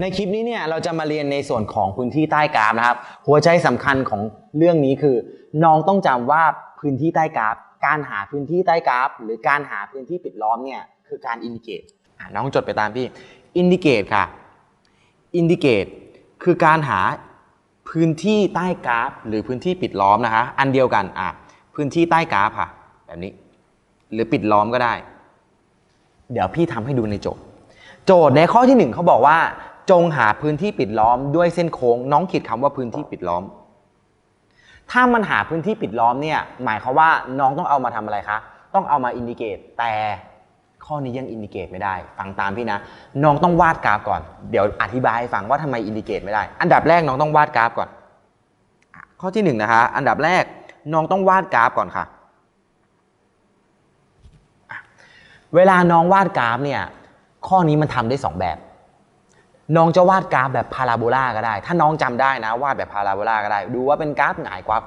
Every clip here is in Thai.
ในคลิปนี้เนี่ยเราจะมาเรียนในส่วนของพื้นที่ใต้กราฟนะครับ หัวใจสำคัญของเรื่องนี้คือ น้องต้องจำว่าพื้นที่ใต้กราฟ การหาพื้นที่ใต้กราฟ หรือการหาพื้นที่ปิดล้อมเนี่ยคือการอินดิเกตน้องจดไปตามพี่อินดิเกตค่ะอินดิเกตคือการหาพื้นที่ใต้กราฟ หรือพื้นที่ปิดล้อมนะคะ อันเดียวกันอะพื้นที่ใต้กราฟค่ะ แบบนี้ หรือปิดล้อมก็ได้ เดี๋ยวพี่ทำให้ดูในโจทย์ โจทย์ในข้อที่หนึ่งเขาบอกว่า จงหาพื้นที่ปิดล้อมด้วยเส้นโค้ง น้องขีดคำว่าพื้นที่ปิดล้อม ถ้ามันหาพื้นที่ปิดล้อมเนี่ย หมายความว่าน้องต้องเอามาทำอะไรคะ ต้องเอามาอินดิเกต แต่ข้อนี้ยังอินดิเกตไม่ได้ ฟังตามพี่นะ น้องต้องวาดกราฟก่อน เดี๋ยวอธิบายให้ฟังว่าทำไมอินดิเกตไม่ได้ อันดับแรกน้องต้องวาดกราฟก่อน ข้อที่หนึ่งนะคะ อันดับแรกน้องต้องวาดกราฟก่อนค่ะ เวลาน้องวาดกราฟเนี่ย ข้อนี้มันทำได้ 2 แบบ น้องจะวาดกราฟแบบพาราโบลาก็ได้ ถ้าน้องจำได้นะวาดแบบพาราโบลาก็ได้ ดูว่าเป็นกราฟหงายกราฟ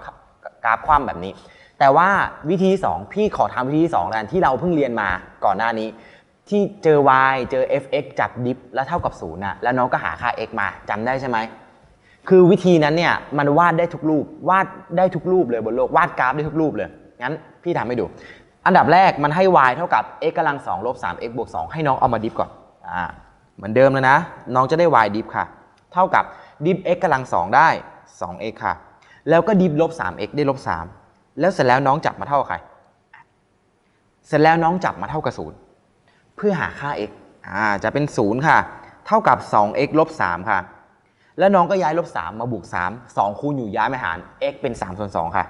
กราฟคว่ำแบบนี้ แต่ว่าวิธีที่2พี่ขอทำวิธีที่2กันที่เราเพิ่งเรียนมาก่อนหน้านี้ ที่เจอ y เจอ fx จับดิฟแล้วเท่ากับ0นะแล้วน้องก็หาค่า x มาจำได้ใช่ไหมคือวิธีนั้นเนี่ยมันวาดได้ทุกรูปวาดได้ทุกรูปเลยบนโลกวาดกราฟได้ทุกรูปเลยงั้นพี่ทำให้ดู อันดับแรกมันให้ y เท่ากับ x กำลัง2ลบ3 x บวก2ให้น้องเอามาดิฟก่อนอ่า เหมือนเดิมเลยนะ น้องจะได้ y ดิฟค่ะ เท่ากับดิฟ x กำลัง 2 ได้ 2x ค่ะ แล้วก็ดิฟลบ 3x ได้ลบ 3 แล้วเสร็จแล้วน้องจับมาเท่าใคร เสร็จแล้วน้องจับมาเท่ากับ 0 เพื่อหาค่า x อ่าจะเป็น 0 ค่ะ เท่ากับ 2x ลบ 3 ค่ะ แล้วน้องก็ย้ายลบ 3 มาบวก 3 2 คูณอยู่ย้ายมาหาร x เป็น3ส่วน2ค่ะ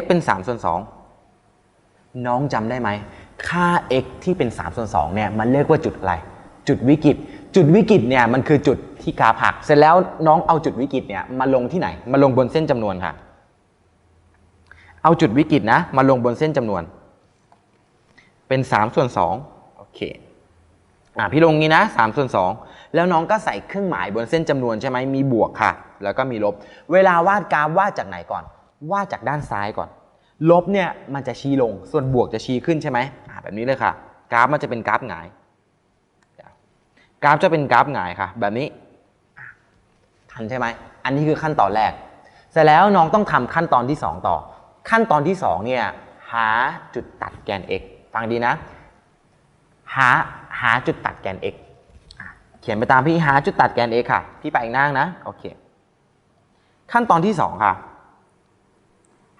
x เป็น3ส่วน2น้องจำได้ไหม ค่า x ที่เป็น3ส่วน2เนี่ยมันเรียกว่าจุดอะไร จุดวิกฤต จุดวิกฤตเนี่ยมันคือจุดที่กราฟหัก เสร็จแล้วน้องเอาจุดวิกฤตเนี่ยมาลงที่ไหน มาลงบนเส้นจำนวนค่ะ เอาจุดวิกฤตนะมาลงบนเส้นจำนวน เป็น3ส่วน2โอเคอะพี่ลงงี้นะ3ส่วน2แล้วน้องก็ใส่เครื่องหมายบนเส้นจำนวนใช่ไหมมีบวกค่ะ แล้วก็มีลบ เวลาวาดกราฟวาดจากไหนก่อน วาดจากด้านซ้ายก่อน ลบเนี่ยมันจะชี้ลง ส่วนบวกจะชี้ขึ้นใช่ไหม แบบนี้เลยค่ะ กราฟมันจะเป็นกราฟหงายกราฟจะเป็นกราฟหงายค่ะ แบบนี้ ทันใช่ไหม อันนี้คือขั้นตอนแรก เสร็จแล้วน้องต้องทำขั้นตอนที่ 2 ต่อ ขั้นตอนที่2เนี่ยหาจุดตัดแกน x ฟังดีนะ หาหาจุดตัดแกน x เขียนไปตามพี่หาจุดตัดแกน x ค่ะ พี่ไปอีกหน้านะ โอเค ขั้นตอนที่ 2 ค่ะ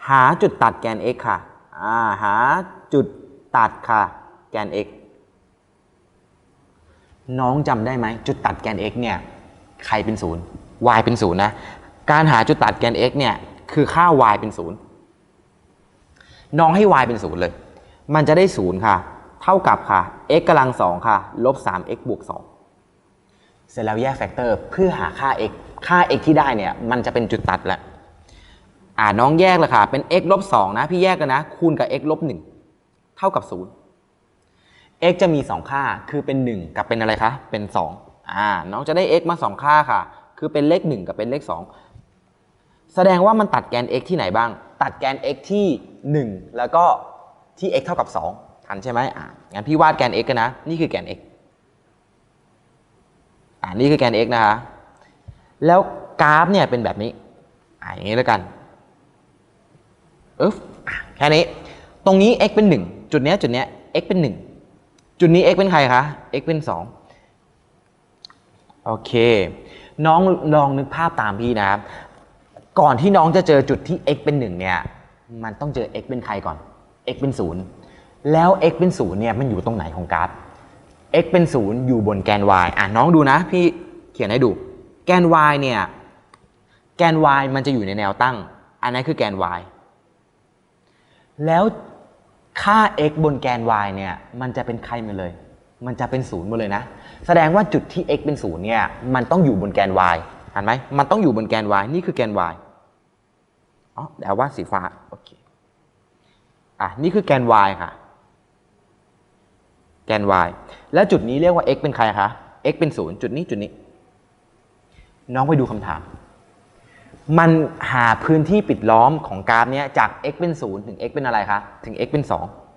หาจุดตัดแกน x ค่ะ อ่า หาจุด ตัดค่ะ แกน x น้องจำได้ไหม จุดตัดแกน x เนี่ย ใครเป็นศูนย์ y เป็นศูนย์นะ การหาจุดตัดแกน x เนี่ย คือค่า y เป็นศูนย์ น้องให้ y เป็นศูนย์เลย มันจะได้ศูนย์ค่ะ เท่ากับค่ะ x กำลังสองค่ะ ลบ 3x บวก 2 เสร็จแล้วแยกแฟกเตอร์เพื่อหาค่า x ค่า x ที่ได้เนี่ย มันจะเป็นจุดตัดแหล้วอ่าน้องแยกเลยค่ะ เป็น x ลบ2นะ พี่แยกกันนะ คูณกับ x ลบ1เท่ากับ0 x จะมี 2 ค่า คือเป็น 1 กับเป็นอะไรคะ เป็น 2 อ่า น้องจะได้ x มา 2 ค่าค่ะ คือเป็นเลข 1 กับเป็นเลข 2 แสดงว่ามันตัดแกน x ที่ไหนบ้าง ตัดแกน x ที่ 1 แล้วก็ที่ x เท่ากับ 2 ทันใช่ไหมอ่างั้นพี่วาดแกน x กันนะ นี่คือแกน x อ่านี่คือแกน x นะคะ แล้วกราฟเนี่ยเป็นแบบนี้ อ่าอย่างนี้แล้วกันเออแค่นี้ ตรงนี้ x เป็น 1 จุดเนี้ยจุดเนี้ย x เป็น 1 จุดนี้ x เป็นใครคะ x เป็น 2 โอเค น้องลองนึกภาพตามพี่นะครับ ก่อนที่น้องจะเจอจุดที่ x เป็น 1 เนี่ย มันต้องเจอ x เป็นใครก่อน x เป็น 0 แล้ว x เป็น 0 เนี่ย มันอยู่ตรงไหนของกราฟ x เป็น 0 อยู่บนแกน y อะน้องดูนะ พี่เขียนให้ดู แกน y เนี่ย แกน y มันจะอยู่ในแนวตั้ง อันนั้นคือแกน y แล้ว ค่า x บนแกน y เนี่ยมันจะเป็นใครมาเลย มันจะเป็นศูนย์หมดเลยนะ แสดงว่าจุดที่ x เป็นศูนย์เนี่ยมันต้องอยู่บนแกน y เห็นไหมมันต้องอยู่บนแกน y นี่คือแกน y อ๋อเดี๋ยววาสีฟ้าโอเคอะนี่คือแกน y ค่ะ แกน y แล้วจุดนี้เรียกว่า x เป็นใครคะ x เป็นศูนย์จุดนี้จุดนี้ น้องไปดูคำถาม มันหาพื้นที่ปิดล้อมของกราฟเนี้ยจาก x เป็น 0 ถึง x เป็นอะไรคะ ถึง x เป็น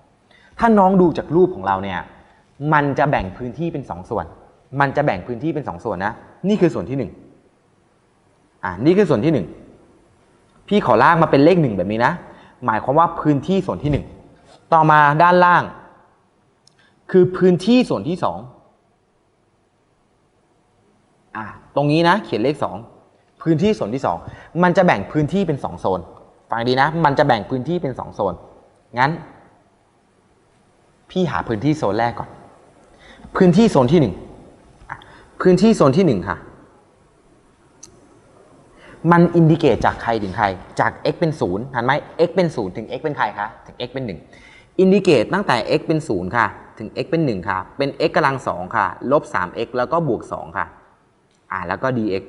2 ถ้าน้องดูจากรูปของเราเนี่ย มันจะแบ่งพื้นที่เป็น 2 ส่วน มันจะแบ่งพื้นที่เป็นสองส่วนนะ นี่คือส่วนที่หนึ่งอ่านี่คือส่วนที่หนึ่งพี่ขอลากมาเป็นเลขหนึ่งแบบนี้นะ หมายความว่าพื้นที่ส่วนที่หนึ่งต่อมาด้านล่าง คือพื้นที่ส่วนที่สองอะตรงนี้นะ เขียนเลขสอง พื้นที่ส่วนที่สองมันจะแบ่งพื้นที่เป็นสองโซน ฟังดีนะ มันจะแบ่งพื้นที่เป็นสองโซน งั้น พี่หาพื้นที่โซนแรกก่อน พื้นที่โซนที่หนึ่งพื้นที่โซนที่หนึ่งค่ะ มันอินดิเกตจากใครถึงใคร จาก x เป็นศูนย์ทันไหม x เป็นศูนย์ถึง x เป็นใครคะ ถึง x เป็นหนึ่งอินดิเกตตั้งแต่ x เป็นศูนย์ค่ะ ถึง x เป็นหนึ่งค่ะ เป็น x กำลังสองค่ะ ลบ 3x แล้วก็บวก 2 ค่ะ อ่า แล้วก็ dx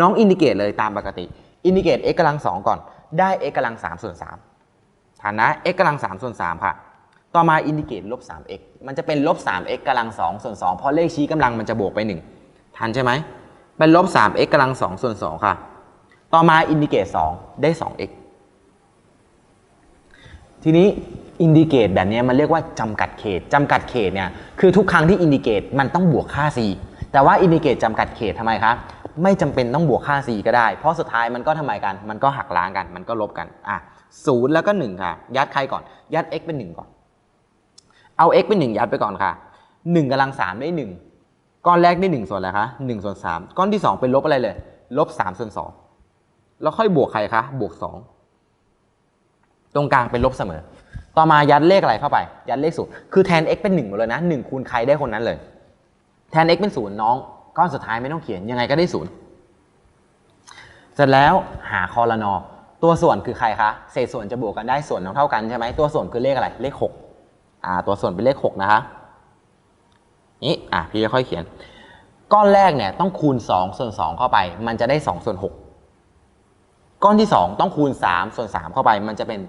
น้องอินดิเกตเลยตามปกติ อินดิเกต x กำลังสองก่อน ได้ x กำลังสามส่วนสามฐานนะ x กำลังสามส่วนสามค่ะ ต่อมาอินดิเกตลบ 3x มันจะเป็นลบ 3x กำลัง2ส่วน2เพราะเลขชี้กำลังมันจะบวกไป1ทันใช่ไหมเป็นลบ 3x กำลัง2ส่วน2ค่ะ ต่อมาอินดิเกต2ได้ 2x ทีนี้อินดิเกตแบบนี้มันเรียกว่าจำกัดเขตจำกัดเขตเนี่ยคือทุกครั้งที่อินดิเกตมันต้องบวกค่า c แต่ว่าอินดิเกตจำกัดเขตทำไมคะ ไม่จำเป็นต้องบวกค่า c ก็ได้ เพราะสุดท้ายมันก็ทำไมกัน มันก็หักล้างกัน มันก็ลบกัน อะศูนย์แล้วก็1ค่ะ ยัดใครก่อน ยัด x เป็น 1 ก่อน เอา x เป็น 1 ยัดไปก่อนค่ะ1กำลัง3ได้ 1 ก้อนแรกได้ 1 ส่วนอะไรคะ1ส่วน3 ก้อนที่ 2 เป็นลบอะไรเลย ลบ3ส่วน2แล้วค่อยบวกใครคะ บวก 2 ตรงกลางเป็นลบเสมอ ต่อมายัดเลขอะไรเข้าไป ยัดเลขศูนย์คือแทน x เป็น1หมดเลยนะ1คูณใครได้คนนั้นเลย แทน x เป็นศูนย์น้อง ก้อนสุดท้ายไม่ต้องเขียนยังไงก็ได้ศูนย์เสร็จแล้วหาคอรนอตัวส่วนคือใครคะ เศษส่วนจะบวกกันได้ส่วนเท่ากันใช่ไหมตัวส่วนคือเลขอะไร เลข6อ่า ตัวส่วนเป็นเลข6นะคะ นี่ อะ พี่จะค่อยเขียน ก้อนแรกเนี่ยต้องคูณ2ส่วน2เข้าไป มันจะได้2ส่วน6ก้อนที่2ต้องคูณ3ส่วน3เข้าไป มันจะเป็น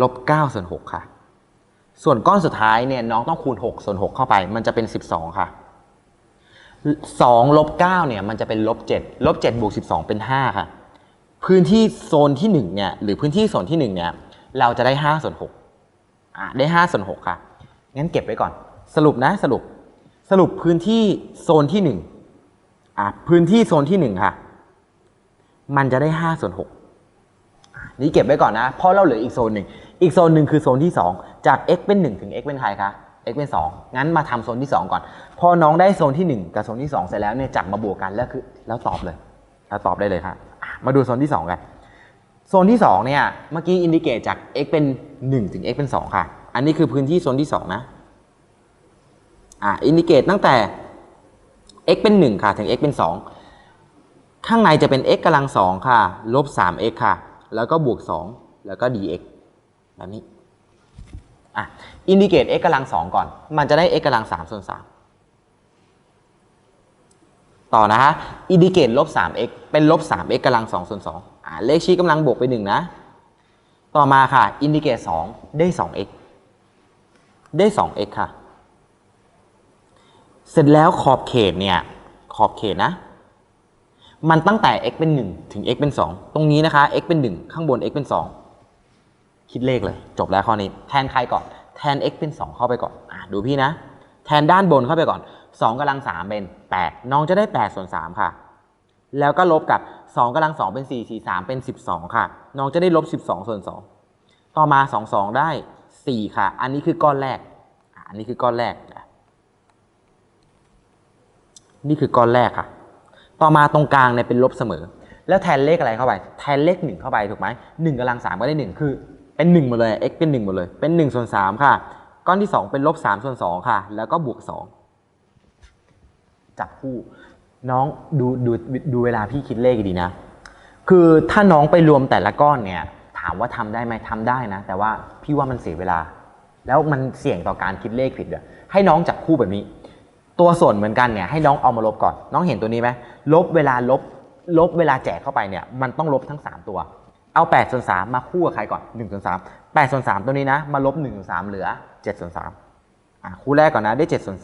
ลบ9ส่วน6ค่ะ ส่วนก้อนสุดท้ายเนี่ยน้องต้องคูณ6ส่วน6เข้าไป มันจะเป็น12ค่ะ 2ลบ9เนี่ยมันจะเป็นลบ7ลบ7บวก12 เป็น 5 ค่ะ พื้นที่โซนที่ 1 เนี่ย หรือพื้นที่โซนที่ 1 เนี่ย เราจะได้5ส่วน6อะได้5ส่วน6ค่ะ งั้นเก็บไว้ก่อน สรุปนะสรุป สรุปพื้นที่โซนที่ 1 อะ พื้นที่โซนที่ 1 ค่ะ มันจะได้5ส่วน6นี่เก็บไว้ก่อนนะ เพราะเราเหลืออีกโซนหนึ่ง อีกโซนหนึ่งคือโซนที่ 2 จาก x เป็น 1 ถึง x เป็นใครคะ x เป็น 2 งั้นมาทำโซนที่ 2 ก่อน พอน้องได้โซนที่ 1 กับโซนที่ 2 เสร็จแล้วเนี่ยจับมาบวกกันแล้วคือแล้วตอบเลยแล้วตอบได้เลยค่ะอะมาดูโซนที่ 2 กัน โซนที่ 2 เนี่ยเมื่อกี้อินดิเกตจาก x เป็น 1 ถึง x เป็น 2 ค่ะ อันนี้คือพื้นที่โซนที่ 2 นะอ่าอินดิเกตตั้งแต่ x เป็น 1 ค่ะ ถึง x เป็น 2 ข้างในจะเป็น x กำลัง 2 ค่ะ ลบ 3x ค่ะ แล้วก็บวก 2 แล้วก็ dx แบบนี้อะ อินดิเกต x กำลัง2ก่อน มันจะได้ x กำลัง3ส่วน3ต่อนะฮะ อินดิเกตลบ 3x เป็นลบ 3x กำลัง2ส่วน2อ่าเลขชี้กำลังบวกไป1นะ ต่อมาค่ะ อินดิเกต2ได้ 2x ได้ 2x ค่ะ เสร็จแล้วขอบเขตเนี่ยขอบเขตนะ มันตั้งแต่ x เป็น 1 ถึง x เป็น 2 ตรงนี้นะคะ x เป็น 1 ข้างบน x เป็น 2 คิดเลขเลย จบแล้วข้อนี้ แทนใครก่อน แทน x เป็น 2 เข้าไปก่อนอะดูพี่นะ แทนด้านบนเข้าไปก่อน 2กำลัง 3 เป็น 8 น้องจะได้ 8 ส่วน 3 ค่ะ แล้วก็ลบกับ 2กำลัง 2 เป็น 4 4 3 เป็น 12 ค่ะ น้องจะได้ลบ 12 ส่วน 2 ต่อมา 2 2 ได้ 4 ค่ะ อันนี้คือก้อนแรกอะอันนี้คือก้อนแรกนะนี่คือก้อนแรกค่ะ ต่อมาตรงกลางเนี่ยเป็นลบเสมอ แล้วแทนเลขอะไรเข้าไป แทนเลข 1 เข้าไปถูกไหมหนึ่งกำลัง3ก็ได้ 1 คือ เป็น 1 หมดเลย x เป็น 1 หมดเลย เป็น1ส่วน3ค่ะ ก้อนที่ 2 เป็นลบ3ส่วน2ค่ะ แล้วก็บวก 2 จับคู่ น้องดูดูดูเวลาพี่คิดเลขดีนะ คือถ้าน้องไปรวมแต่ละก้อนเนี่ย ถามว่าทำได้ไหมทำได้นะ แต่ว่าพี่ว่ามันเสียเวลา แล้วมันเสี่ยงต่อการคิดเลขผิดด้วยให้น้องจับคู่แบบนี้ ตัวส่วนเหมือนกันเนี่ยให้น้องเอามาลบก่อน น้องเห็นตัวนี้ไหมลบเวลาลบลบเวลาแจกเข้าไปเนี่ย มันต้องลบทั้ง 3 ตัว เอา8ส่วน3มาคู่กับใครก่อน1ส่วน3 8ส่วน3ตัวนี้นะ มาลบ1ส่วน3เหลือ7ส่วน3อะคู่แรกก่อนนะได้7ส่วน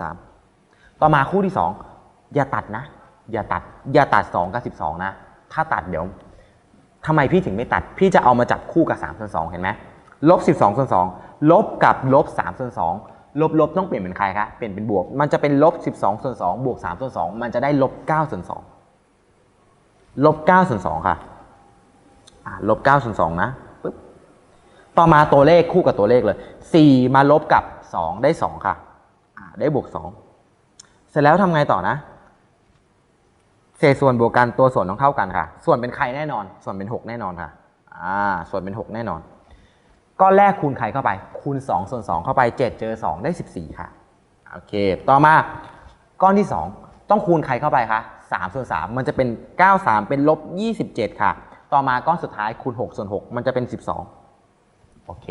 3ต่อมาคู่ที่ 2 อย่าตัดนะ อย่าตัด อย่าตัด 2 กับ 12 นะ ถ้าตัดเดี๋ยวทำไมพี่ถึงไม่ตัด พี่จะเอามาจับคู่กับ3ส่วน2เห็นไหมลบ12ส่วน2ลบกับลบ3ส่วน2ลบลบต้องเปลี่ยนเป็นใครคะเปลี่ยนเป็นบวก มันจะเป็นลบ12ส่วน2บวก3ส่วน2มันจะได้ลบ9ส่วน2ลบ9ส่วน2ค่ะ อ่าลบ9ส่วน2นะปึ๊บต่อมาตัวเลขคู่กับตัวเลขเลย4มาลบกับ2ได้2ค่ะได้บวก2เสร็จแล้วทำไงต่อนะเศษส่วนบวกกันตัวส่วนต้องเท่ากันค่ะ ส่วนเป็นใครแน่นอน ส่วนเป็น6แน่นอนค่ะอ่าส่วนเป็น6แน่นอนก้อนแรกคูณใครเข้าไป คูณ 2 ส่วน 2 เข้าไป 7 เจอ 2 ได้ 14 ค่ะ โอเค ต่อมาก้อนที่ 2 ต้องคูณใครเข้าไปคะ3ส่วน 3 มันจะเป็น 9 3 เป็นลบ 27 ค่ะ ต่อมาก้อนสุดท้ายคูณ6ส่วน6มันจะเป็น 12 โอเค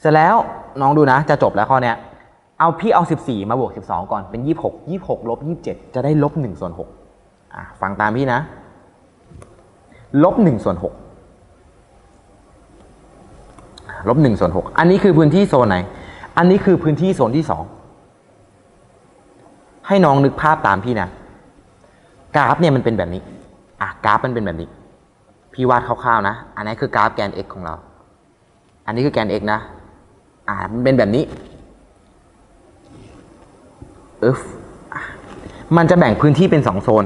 เสร็จแล้วน้องดูนะ จะจบแล้วข้อเนี้ย เอาพี่เอา 14 มาบวก 12 ก่อนเป็น 26 26ลบ27 จะได้ลบ1ส่วน6อะฟังตามพี่นะ ลบ1ส่วน6ลบ1ส่วน6อันนี้คือพื้นที่โซนไหน อันนี้คือพื้นที่โซนที่ 2 ให้น้องนึกภาพตามพี่นะ กราฟเนี่ยมันเป็นแบบนี้อะกราฟมันเป็นแบบนี้ พี่วาดคร่าวๆนะ อันนี้คือกราฟแกน x ของเรา อันนี้คือแกน x นะ อ่ามันเป็นแบบนี้อึฟอะมันจะแบ่งพื้นที่เป็นสองโซน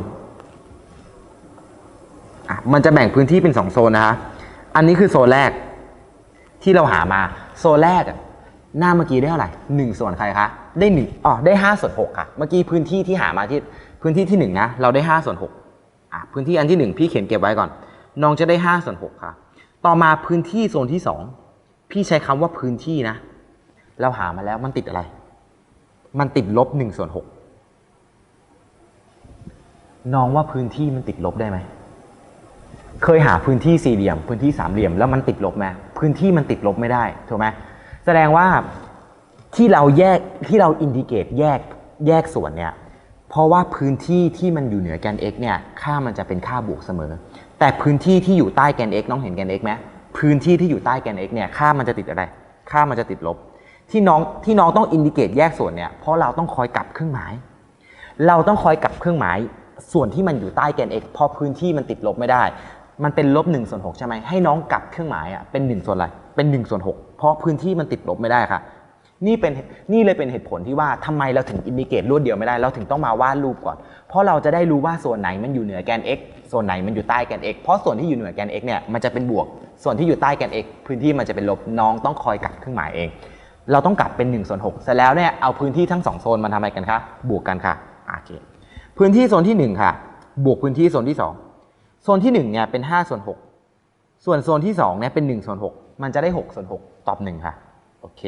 อะมันจะแบ่งพื้นที่เป็นสองโซนนะคะอันนี้คือโซนแรกที่เราหามา โซนแรกอะหน้าเมื่อกี้ได้เท่าไหร่หนึ่งส่วนใครคะ ได้หนึ่งอ๋อ ได้ห้าส่วนหกค่ะ เมื่อกี้พื้นที่ที่หามาที่พื้นที่ที่หนึ่งนะ เราได้ห้าส่วนหกอะพื้นที่อันที่หนึ่งพี่เขียนเก็บไว้ก่อน น้องจะได้ห้าส่วนหกค่ะ ต่อมาพื้นที่โซนที่สองพี่ใช้คำว่าพื้นที่นะ เราหามาแล้วมันติดอะไร มันติดลบหนึ่งส่วนหกน้องว่าพื้นที่มันติดลบได้ไหม เคยหาพื้นที่สี่เหลี่ยม พื้นที่สามเหลี่ยมแล้วมันติดลบไหมพื้นที่มันติดลบไม่ได้ถูกไหมแสดงว่าที่เราแยกที่เราอินดิเกตแยกแยกส่วนเนี่ย เพราะว่าพื้นที่ที่มันอยู่เหนือแกน x เนี่ย ค่ามันจะเป็นค่าบวกเสมอ แต่พื้นที่ที่อยู่ใต้แกน x น้องเห็นแกน x ไหมพื้นที่ที่อยู่ใต้แกน x เนี่ยค่ามันจะติดอะไร ค่ามันจะติดลบ ที่น้องที่น้องต้องอินดิเกตแยกส่วนเนี่ยเพราะเราต้องคอยกลับเครื่องหมาย เราต้องคอยกลับเครื่องหมาย ส่วนที่มันอยู่ใต้แกน x เพราะพื้นที่มันติดลบไม่ได้ มันเป็นลบ1ส่วน6ใช่ไหมให้น้องกลับเครื่องหมายอะเป็น1ส่วนอะไรเป็น1ส่วน6เพราะพื้นที่มันติดลบไม่ได้ค่ะ นี่เป็นนี่เลยเป็นเหตุผลที่ว่าทำไมเราถึงอินดิเกตรวดเดียวไม่ได้ เราถึงต้องมาวาดรูปก่อน เพราะเราจะได้รู้ว่าส่วนไหนมันอยู่เหนือแกน x ส่วนไหนมันอยู่ใต้แกน x เพราะส่วนที่อยู่เหนือแกน x เนี่ยมันจะเป็นบวก ส่วนที่อยู่ใต้แกน x พื้นที่มันจะเป็นลบน้องต้องคอยกลับเครื่องหมายเอง เราต้องกลับเป็น1ส่วน6เสร็จแล้วเนี่ยเอาพื้นที่ทั้งสองโซนมาทำอะไรกันคะบวกกันค่ะโอเคพื้นที่โซนที่หนึ่งค่ะ บวกพื้นที่โซนที่สองโซนที่หนึ่งเนี่ยเป็น5ส่วน6ส่วนโซนที่2เนี่ยเป็น1ส่วน6มันจะได้6ส่วน6ตอบ1ค่ะโอเค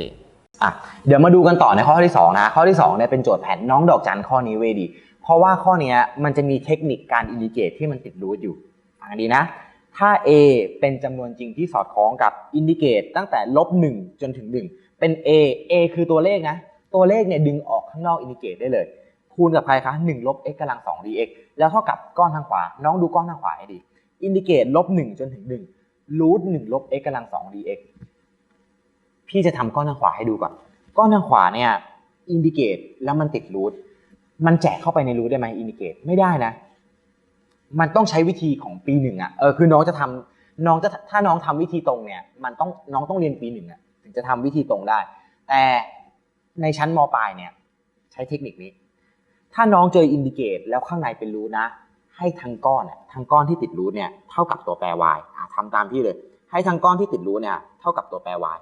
อะเดี๋ยวมาดูกันต่อในข้อที่ 2 นะ ข้อที่2เนี่ยเป็นโจทย์แผนน้องดอกจันข้อนี้เวยดี เพราะว่าข้อนี้มันจะมีเทคนิคการอินดิเกตที่มันติดรูทอยู่ฟังดีนะ ถ้า a เป็นจำนวนจริงที่สอดคล้องกับอินดิเกตตั้งแต่ลบ1จนถึง 1 เป็น a a คือตัวเลขนะ ตัวเลขเนี่ยดึงออกข้างนอกอินดิเกตได้เลย คูณกับใครคะ1ลบ x กำลัง2 dx แล้วเท่ากับก้อนทางขวา น้องดูก้อนทางขวาให้ดี อินดิเกตลบ1จนถึง1รูท1ลบ x กำลัง2 dx พี่จะทำก้อนทางขวาให้ดูก่อน ก้อนทางขวาเนี่ยอินดิเกตแล้วมันติดรูท มันแจกเข้าไปในรูทได้ไหมอินดิเกตไม่ได้นะ มันต้องใช้วิธีของปีหนึ่งอะ เออคือน้องจะทำน้องจะถ้าน้องทำวิธีตรงเนี่ย มันต้องน้องต้องเรียนปีหนึ่งอะถึงจะทำวิธีตรงได้ แต่ในชั้นมปลายเนี่ย ใช้เทคนิคนี้ ถ้าน้องเจออินดิเกตแล้วข้างในเป็นรูทนะ ให้ทั้งก้อนอะทั้งก้อนที่ติดรูทเนี่ยเท่ากับตัวแปร y อะทำตามพี่เลย ให้ทั้งก้อนที่ติดรูทเนี่ยเท่ากับตัวแปร y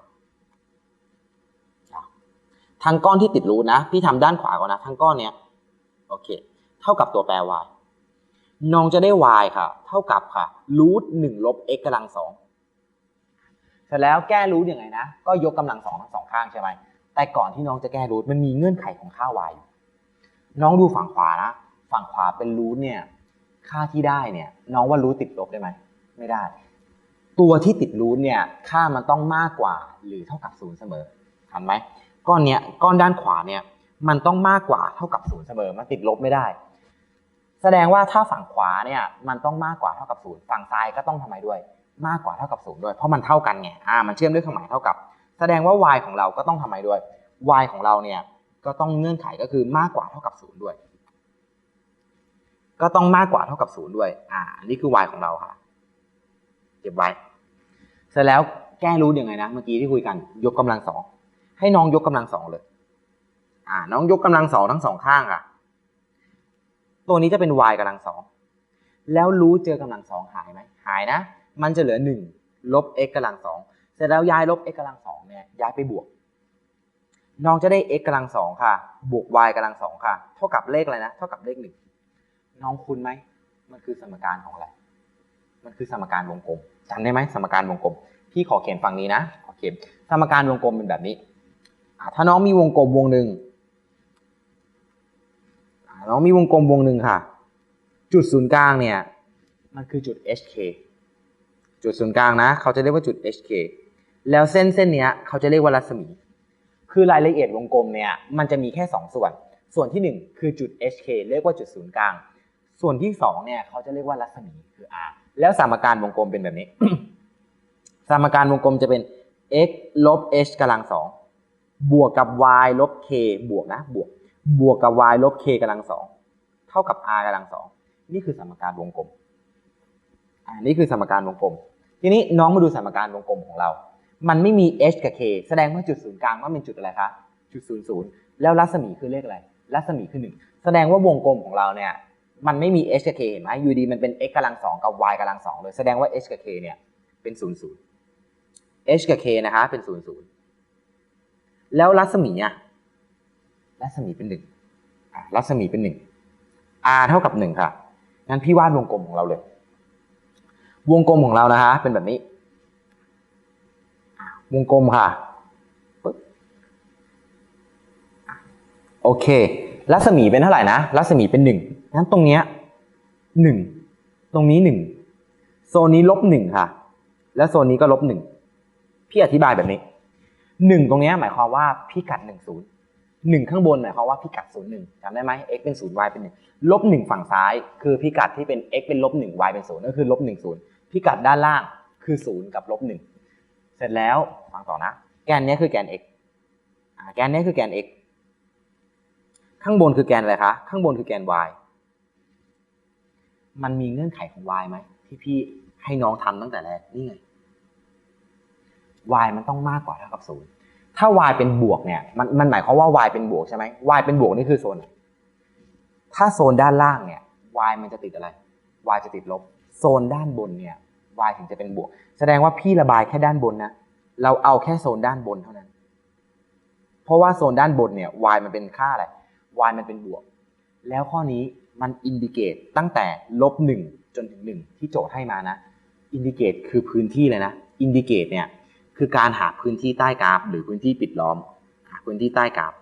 ทั้งก้อนที่ติดรูทนะ พี่ทำด้านขวาก่อนนะทั้งก้อนเนี้ยโอเค เท่ากับตัวแปร y น้องจะได้ y ค่ะ เท่ากับค่ะรูทหนึ่งลบ x กำลังสองเสร็จแล้วแก้รูทยังไงนะ ก็ยกกำลังสองทั้งสองข้างใช่ไหมแต่ก่อนที่น้องจะแก้รูทมันมีเงื่อนไขของค่า y น้องดูฝั่งขวานะ ฝั่งขวาเป็นรูทเนี่ย ค่าที่ได้เนี่ย น้องว่ารูทติดลบได้ไหม ไม่ได้ ตัวที่ติดรูทเนี่ย ค่ามันต้องมากกว่าหรือเท่ากับศูนย์เสมอทันไหม ก้อนเนี้ยก้อนด้านขวาเนี่ยมันต้องมากกว่าเท่ากับศูนย์เสมอมันติดลบไม่ได้ แสดงว่าถ้าฝั่งขวาเนี่ยมันต้องมากกว่าเท่ากับศูนย์ฝั่งซ้ายก็ต้องทำไมด้วย มากกว่าเท่ากับศูนย์ด้วยเพราะมันเท่ากันไงอ่ามันเชื่อมด้วยเครื่องหมายเท่ากับ แสดงว่า y ของเราก็ต้องทำไมด้วย y ของเราเนี่ยก็ต้องเงื่อนไขก็คือมากกว่าเท่ากับศูนย์ด้วย ก็ต้องมากกว่าเท่ากับศูนย์ด้วย อ่า นี่คือ y ของเราค่ะ เก็บไว้ เสร็จแล้วแก้รูทยังไงนะ เมื่อกี้ที่คุยกัน ยกกำลังสอง ให้น้องยกกำลังสองเลย อ่า น้องยกกำลังสองทั้งสองข้างค่ะ ตัวนี้จะเป็น y กำลังสองแล้วรู้เจอกำลังสองหายไหมหายนะ มันจะเหลือหนึ่งลบ x กำลังสองเสร็จแล้วย้ายลบ x กำลังสองเนี่ยย้ายไปบวก น้องจะได้ x กำลังสองค่ะ บวก y กำลังสองค่ะ เท่ากับเลขอะไรนะ เท่ากับเลขหนึ่งน้องคุ้นไหม มันคือสมการของอะไร มันคือสมการวงกลมจำได้ไหมสมการวงกลม พี่ขอเขียนฝั่งนี้นะ ขอเขียนสมการวงกลมเป็นแบบนี้ ถ้าน้องมีวงกลมวงหนึ่งน้องมีวงกลมวงหนึ่งค่ะ จุดศูนย์กลางเนี่ย มันคือจุด HK จุดศูนย์กลางนะ เขาจะเรียกว่าจุด HK แล้วเส้นเส้นเนี้ย เขาจะเรียกว่ารัศมี คือรายละเอียดวงกลมเนี่ย มันจะมีแค่ 2 ส่วน ส่วนที่ 1 คือจุด HK เรียกว่าจุดศูนย์กลาง ส่วนที่2เนี่ย เขาจะเรียกว่ารัศมีคือ R แล้วสมการวงกลมเป็นแบบนี้ สมการวงกลมจะเป็น x ลบ h กำลังสอง บวกกับ y ลบ k บวกนะบวก บวกกับ y ลบ k กำลังสองเท่ากับ r กำลังสองนี่คือสมการวงกลมอ่านี่คือสมการวงกลม ทีนี้น้องมาดูสมการวงกลมของเรา มันไม่มี h กับ k แสดงว่าจุดศูนย์กลางว่าเป็นจุดอะไรคะจุดศูนย์ศูนย์แล้วรัศมีคือเลขอะไร รัศมีคือหนึ่งแสดงว่าวงกลมของเราเนี่ยมันไม่มี h กับ k เห็นไหมอยู่ดีมันเป็น x กำลังสองกับ y กำลังสองเลยแสดงว่า h กับ k เนี่ยเป็นศูนย์ศูนย์ h กับ k นะคะเป็นศูนย์ศูนย์ แล้วรัศมีอะรัศมีเป็นหนึ่งอะรัศมีเป็นหนึ่ง r เท่ากับหนึ่งค่ะงั้นพี่วาดวงกลมของเราเลย วงกลมของเรานะคะเป็นแบบนี้ วงกลมค่ะปึ๊บโอเค รัศมีเป็นเท่าไหร่นะ รัศมีเป็นหนึ่งงั้นตรงเนี้ยหนึ่งตรงนี้หนึ่งโซนนี้ลบหนึ่งค่ะ แล้วโซนนี้ก็ลบหนึ่งพี่อธิบายแบบนี้ หนึ่งตรงนี้หมายความว่าพิกัดหนึ่งศูนย์หนึ่งข้างบนหมายความว่าพิกัดศูนย์หนึ่งจำได้ไหม x เป็นศูนย์ y เป็นหนึ่งลบหนึ่งฝั่งซ้าย คือพิกัดที่เป็น x เป็นลบหนึ่ง y เป็นศูนย์ก็คือลบหนึ่งศูนย์พิกัดด้านล่างคือศูนย์กับลบหนึ่งเสร็จแล้วฟังต่อนะ แกนนี้คือแกน x แกนนี้คือแกน x ข้างบนคือแกนอะไรคะ ข้างบนคือแกน y มันมีเงื่อนไขของ y ไหมที่พี่ให้น้องทำตั้งแต่แรกนี่ไง y มันต้องมากกว่าเท่ากับศูนย์ถ้า y เป็นบวกเนี่ยมันมันหมายความว่า y เป็นบวกใช่ไหม y เป็นบวกนี่คือโซน ถ้าโซนด้านล่างเนี่ย y มันจะติดอะไร y จะติดลบ โซนด้านบนเนี่ย y ถึงจะเป็นบวก แสดงว่าพี่ระบายแค่ด้านบนนะเราเอาแค่โซนด้านบนเท่านั้น เพราะว่าโซนด้านบนเนี่ย y มันเป็นค่าอะไร y มันเป็นบวก แล้วข้อนี้มันอินดิเกตตั้งแต่ลบหนึ่งจนถึงหนึ่งที่โจทย์ให้มานะ อินดิเกตคือพื้นที่เลยนะ อินดิเกตเนี่ย คือการหาพื้นที่ใต้กราฟ หรือพื้นที่ปิดล้อมหาพื้นที่ใต้กราฟ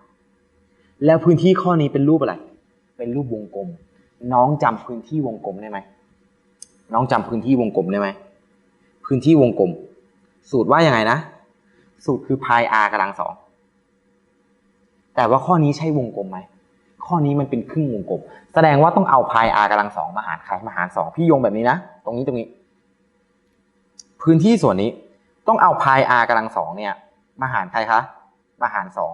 แล้วพื้นที่ข้อนี้เป็นรูปอะไร เป็นรูปวงกลม น้องจำพื้นที่วงกลมได้ไหมน้องจำพื้นที่วงกลมได้ไหมพื้นที่วงกลม สูตรว่ายังไงนะ สูตรคือพาย r กำลังสองแต่ว่าข้อนี้ใช่วงกลมไหมข้อนี้มันเป็นครึ่งวงกลม แสดงว่าต้องเอาพาย r กำลังสองมาหารใครมาหารสองพี่โยงแบบนี้นะ ตรงนี้ตรงนี้ พื้นที่ส่วนนี้ ต้องเอาพาย r กำลังสองเนี่ย มาหารใครคะ มาหารสอง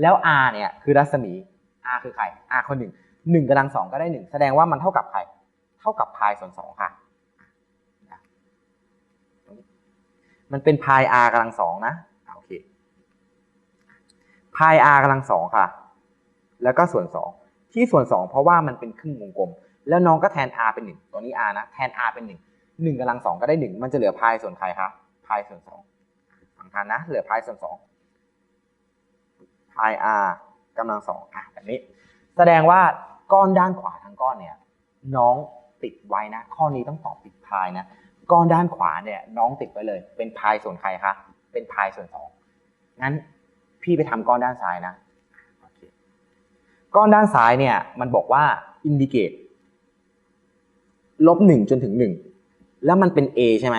แล้ว r เนี่ยคือรัศมี r คือใคร r คือหนึ่งหนึ่งกำลังสองก็ได้หนึ่งแสดงว่ามันเท่ากับใคร เท่ากับพายส่วนสองค่ะ มันเป็นพาย r กำลังสองนะอะโอเคพาย r กำลังสองค่ะ แล้วก็ส่วนสองที่ส่วนสองเพราะว่ามันเป็นครึ่งวงกลม แล้วน้องก็แทน r เป็นหนึ่งตัวนี้ r นะแทน r เป็นหนึ่ง หนึ่งกำลังสองก็ได้หนึ่งมันจะเหลือพายส่วนใครคะพายส่วนสองสำคัญนะ เหลือพายส่วนสองพาย r กำลังสองอะแบบนี้ แสดงว่าก้อนด้านขวาทั้งก้อนเนี่ย น้องติดไว้นะ ข้อนี้ต้องตอบติดพายนะ ก้อนด้านขวาเนี่ย น้องติดไว้เลย เป็นพายส่วนใครคะเป็นพายส่วนสองงั้นพี่ไปทำก้อนด้านซ้ายนะก้อนด้านซ้ายเนี่ย มันบอกว่า indicate ลบหนึ่งจนถึงหนึ่ง แล้วมันเป็น A ใช่ไหม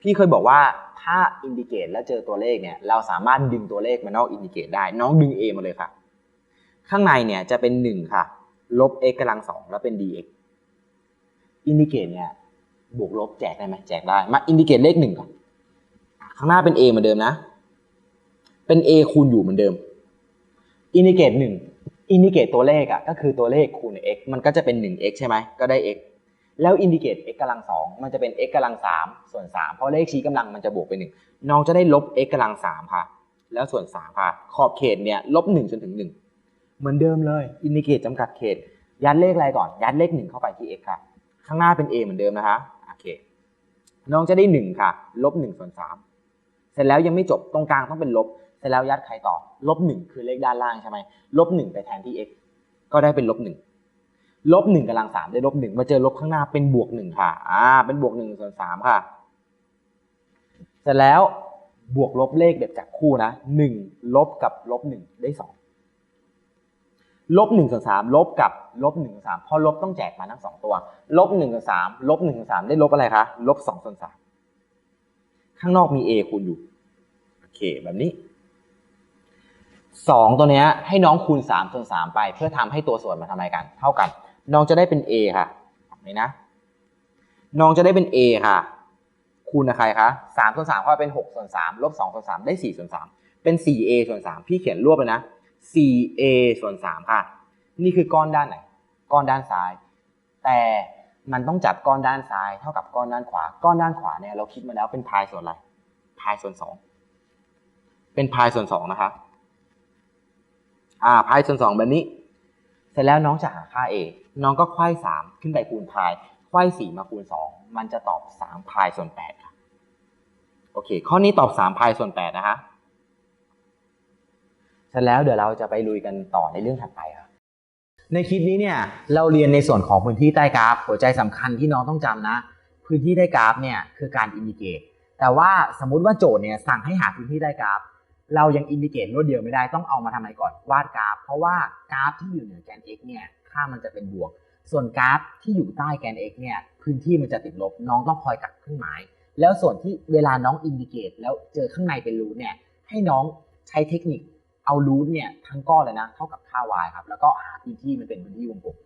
พี่เคยบอกว่าถ้า indicate แล้วเจอตัวเลขเนี่ย เราสามารถดึงตัวเลขมานอก indicate ได้ น้องดึง A มาเลยค่ะ ข้างในเนี่ยจะเป็น 1 ค่ะ ลบ x กำลังสองแล้วเป็น dx indicate เนี่ยบวกลบแจกได้ไหมแจกได้ มา indicate เลขหนึ่งก่อนข้างหน้าเป็น a เหมือนเดิมนะ เป็น a คูณอยู่เหมือนเดิม indicate หนึ่ง indicate ตัวเลขอะก็คือตัวเลขคูณ x มันก็จะเป็น 1x ใช่ไหมก็ได้ x แล้ว indicate x กำลังสองมันจะเป็น x กำลังสามส่วนสามเพราะเลขชี้กำลังมันจะบวกเป็นหนึ่งน้องจะได้ลบ x กำลังสามค่ะ แล้วส่วน3ค่ะ ขอบเขตเนี่ยลบ1จนถึง1เหมือนเดิมเลยอินดิเกตจำกัดเขต ยัดเลขอะไรก่อน ยัดเลข1เข้าไปที่ x ค่ะ ข้างหน้าเป็น a เหมือนเดิมนะคะโอเคน้องจะได้1ค่ะ ลบ1ส่วน3เสร็จแล้วยังไม่จบตรงกลางต้องเป็นลบเสร็จแล้วยัดใครต่อลบ1คือเลขด้านล่างใช่ไหมลบ1ไปแทนที่ x ก็ได้เป็นลบ1 ลบ1กำลัง3ได้ลบ1มาเจอลบข้างหน้าเป็นบวก1ค่ะ อ่า เป็นบวก1ส่วน3ค่ะ เสร็จแล้วบวกลบเลขแบบจากคู่นะ1ลบกับลบ1ได้2ลบ1ส่วน3ลบกับลบ1ส่วน3พอลบต้องแจกมาทั้ง2ตัว ลบ1ส่วน3ลบ1ส่วน3ได้ลบอะไรคะลบ2ส่วน3ข้างนอกมี a คูณอยู่โอเคแบบนี้2ตัวเนี้ยให้น้องคูณ3ส่วน3ไป เพื่อทำให้ตัวส่วนมาทำอะไรกัน เท่ากัน น้องจะได้เป็น a ค่ะนี้นะ น้องจะได้เป็น a ค่ะ คูณกับใครคะ3ส่วน3เข้าไปเป็น6ส่วน3ลบ2ส่วน3ได้4ส่วน3เป็น 4a ส่วน3พี่เขียนรวบเลยนะ 4a ส่วน3ค่ะ นี่คือก้อนด้านไหน ก้อนด้านซ้าย แต่มันต้องจับก้อนด้านซ้าย เท่ากับก้อนด้านขวา ก้อนด้านขวาเนี่ยเราคิดมาแล้วเป็นพายส่วนอะไร พายส่วน2เป็นพายส่วน2นะคะ อ่า พายส่วน2แบบนี้ ร็จแล้วน้องจะหาค่า a น้องก็ไขว้3ขึ้นไปคูณพายไขว้4มาคูณ2มันจะตอบ3พายส่วน8ค่ะโอเค ข้อนี้ตอบ3พายส่วน8นะคะเสร็จแล้วเดี๋ยวเราจะไปลุยกันต่อในเรื่องถัดไปครับในคลิปนี้เนี่ยเราเรียนในส่วนของพื้นที่ใต้กราฟ หัวใจสำคัญที่น้องต้องจำนะ พื้นที่ใต้กราฟเนี่ยคือการอินดิเกตแต่ว่าสมมุติว่าโจทย์เนี่ยสั่งให้หาพื้นที่ใต้กราฟ เรายังอินดิเกตรวดเดียวไม่ได้ต้องเอามาทำอะไรก่อนวาดกราฟ เพราะว่ากราฟที่อยู่เหนือแกน x เนี่ยค่ามันจะเป็นบวก ส่วนกราฟที่อยู่ใต้แกน x เนี่ยพื้นที่มันจะติดลบ น้องต้องคอยกลับเครื่องหมาย แล้วส่วนที่เวลาน้องอินดิเกตแล้วเจอข้างในเป็นรูทเนี่ยให้น้องใช้เทคนิคเอารูทเนี่ยทั้งก้อนเลยนะเท่ากับค่า y ครับแล้วก็หาพื้นที่มันเป็นพื้นที่วงกลม